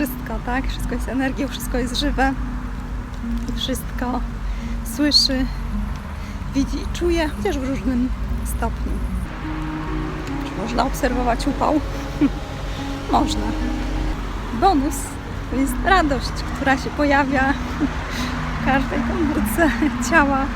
wszystko, tak? Wszystko jest energią, wszystko jest żywe wszystko słyszy, widzi i czuje, chociaż w różnym stopniu. Czy można obserwować upał? można. Bonus to jest radość, która się pojawia w każdej komórce ciała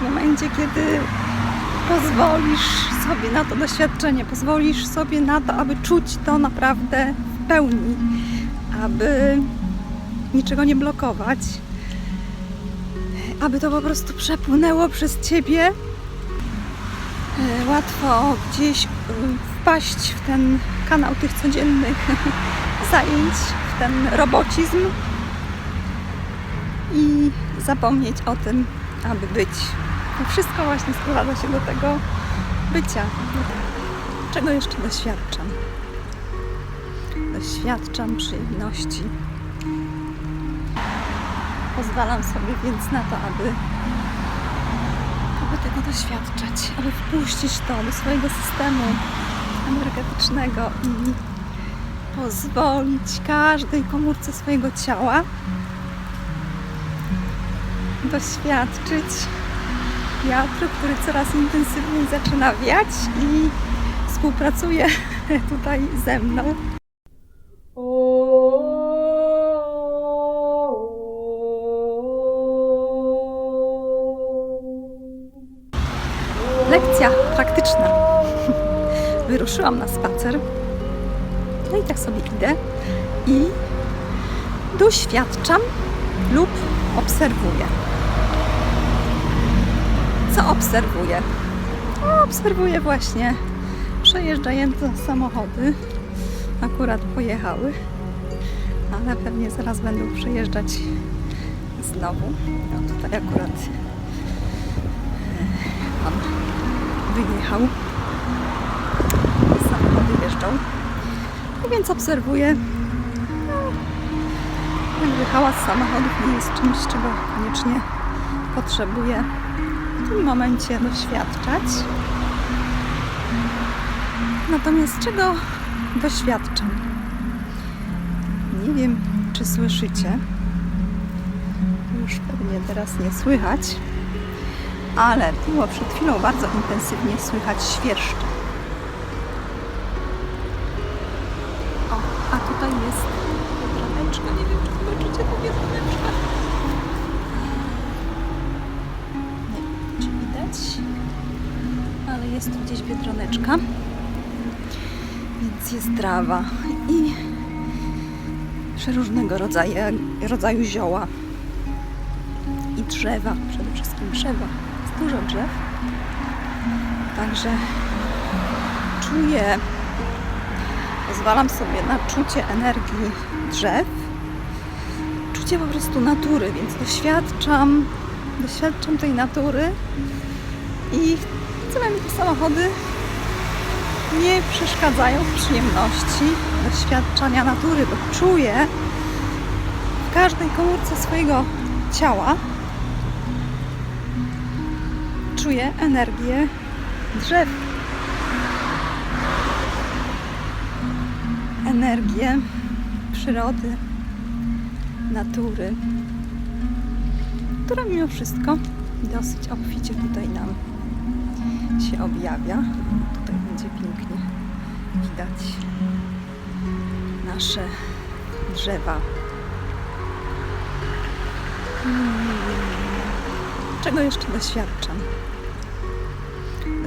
w momencie, kiedy pozwolisz sobie na to doświadczenie, pozwolisz sobie na to, aby czuć to naprawdę w pełni, aby niczego nie blokować, aby to po prostu przepłynęło przez ciebie. E, Łatwo gdzieś e, wpaść w ten kanał tych codziennych zajęć, w ten robocizm i zapomnieć o tym, aby być. To wszystko właśnie sprowadza się do tego bycia. Czego jeszcze doświadczam? Doświadczam przyjemności. Pozwalam sobie więc na to, aby, aby tego doświadczać, aby wpuścić to do swojego systemu energetycznego i pozwolić każdej komórce swojego ciała doświadczyć wiatru, który coraz intensywniej zaczyna wiać i współpracuje tutaj ze mną. Lekcja praktyczna. Wyruszyłam na spacer. No i tak sobie idę i doświadczam lub obserwuję. Co obserwuję? No, obserwuję właśnie przejeżdżające samochody. Akurat pojechały, ale pewnie zaraz będą przejeżdżać znowu. No tutaj akurat e, pan wyjechał. Samochody jeżdżą. No więc obserwuję. No, jakby hałas samochodów nie jest czymś, czego koniecznie potrzebuję w tym momencie doświadczać. Natomiast czego doświadczam? Nie wiem, czy słyszycie. Już pewnie teraz nie słychać, ale było przed chwilą bardzo intensywnie słychać świerszcze. O, a tutaj jest biedroneczka. Nie wiem, czy zobaczycie tę biedroneczkę. Nie wiem, czy widać, ale jest tu gdzieś biedroneczka. Więc jest trawa i przeróżnego rodzaju, rodzaju zioła i drzewa, przede wszystkim drzewa. Dużo drzew. Także czuję, pozwalam sobie na czucie energii drzew, czucie po prostu natury, więc doświadczam, doświadczam tej natury i wcale mi te samochody nie przeszkadzają w przyjemności doświadczania natury, bo czuję w każdej komórce swojego ciała czuję energię drzew. Energię przyrody, natury, która mimo wszystko dosyć obficie tutaj nam się objawia. Tutaj będzie pięknie widać nasze drzewa. Mm. Czego jeszcze doświadczam?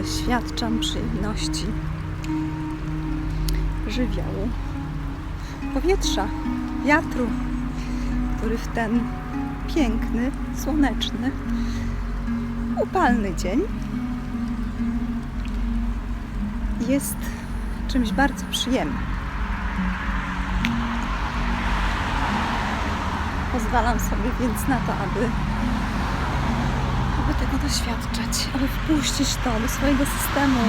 Doświadczam przyjemności żywiołu, powietrza, wiatru, który w ten piękny, słoneczny, upalny dzień jest czymś bardzo przyjemnym. Pozwalam sobie więc na to, aby, tego doświadczać, aby wpuścić to do swojego systemu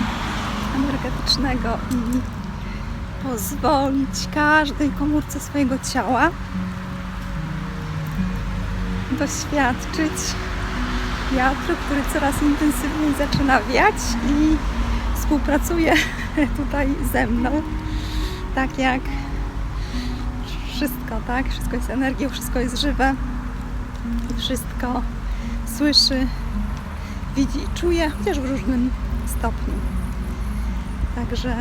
energetycznego i pozwolić każdej komórce swojego ciała doświadczyć wiatru, który coraz intensywniej zaczyna wiać i współpracuje tutaj ze mną. Tak jak wszystko, tak? Wszystko jest energią, wszystko jest żywe. Wszystko słyszy, widzi i czuje, chociaż w różnym stopniu. Także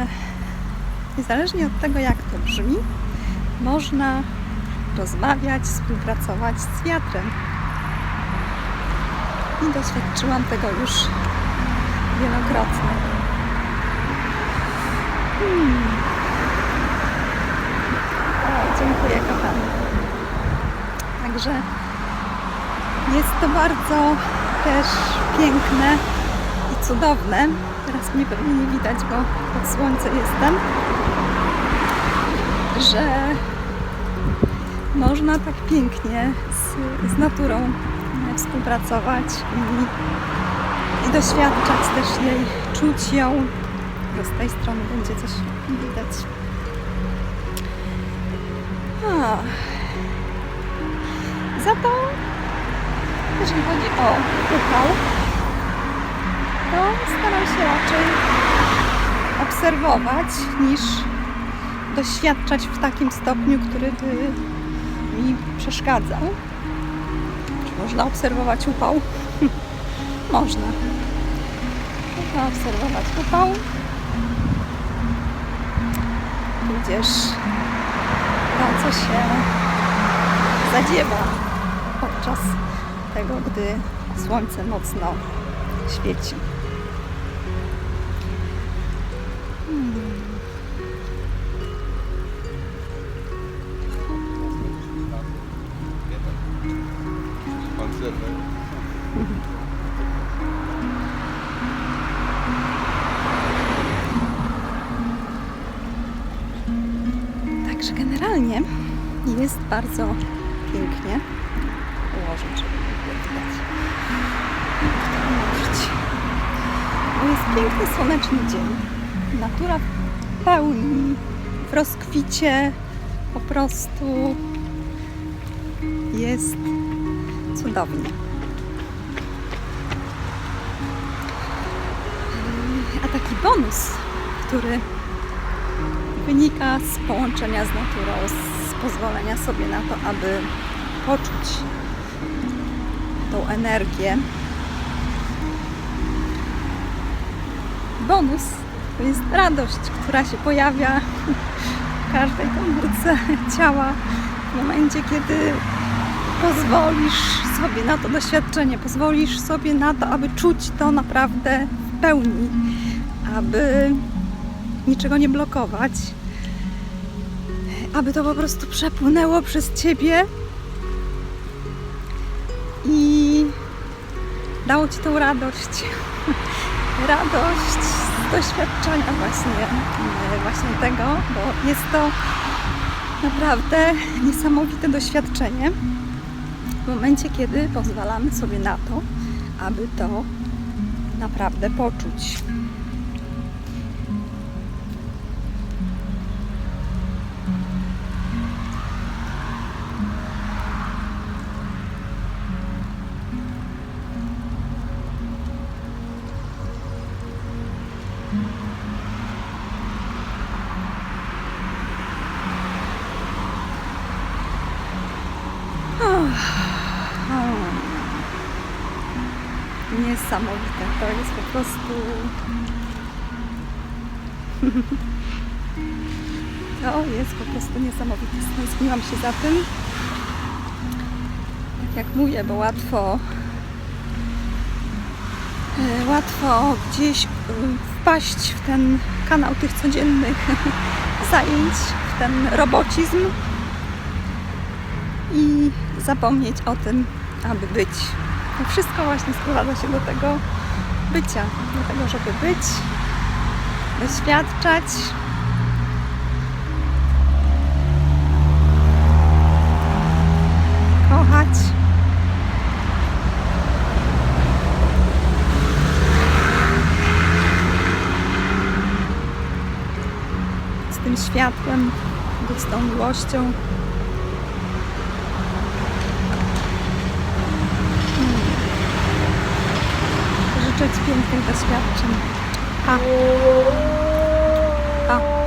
niezależnie od tego, jak to brzmi, można rozmawiać, współpracować z wiatrem. I doświadczyłam tego już wielokrotnie. Hmm. O, dziękuję kochany. Także jest to bardzo też piękne i cudowne. Teraz mnie pewnie nie widać, bo pod słońce jestem. Że można tak pięknie z, z naturą współpracować i, i doświadczać też jej, czuć ją. Z tej strony będzie coś widać. A. Za to, jeżeli chodzi o upał, to staram się raczej obserwować niż doświadczać w takim stopniu, który by mi przeszkadzał. Czy można obserwować upał? można. Można obserwować upał. Tudzież to, co się zadziewa podczas tego, gdy słońce mocno świeci. Także generalnie jest bardzo pięknie. Ułożyć, Bo jest piękny, słoneczny dzień. Natura w pełni, w rozkwicie. Po prostu jest cudownie. A taki bonus, który wynika z połączenia z naturą, z pozwolenia sobie na to, aby poczuć tą energię. Bonus to jest radość, która się pojawia w każdej komórce ciała w momencie, kiedy pozwolisz sobie na to doświadczenie, pozwolisz sobie na to, aby czuć to naprawdę w pełni, aby niczego nie blokować, aby to po prostu przepłynęło przez ciebie dało ci tą radość. radość z doświadczenia właśnie, e, właśnie tego, bo jest to naprawdę niesamowite doświadczenie w momencie, kiedy pozwalamy sobie na to, aby to naprawdę poczuć. Niesamowite. To jest po prostu. To jest po prostu niesamowite. Stęskniłam się za tym. Tak jak mówię, bo łatwo. e, Łatwo gdzieś e, wpaść w ten kanał tych codziennych zajęć, w ten robocizm i zapomnieć o tym, aby być. To wszystko właśnie sprowadza się do tego bycia, do tego, żeby być, doświadczać. Kochać. Z tym światłem, być tą miłością. Życzyć pięknych doświadczeń. Pa. Pa.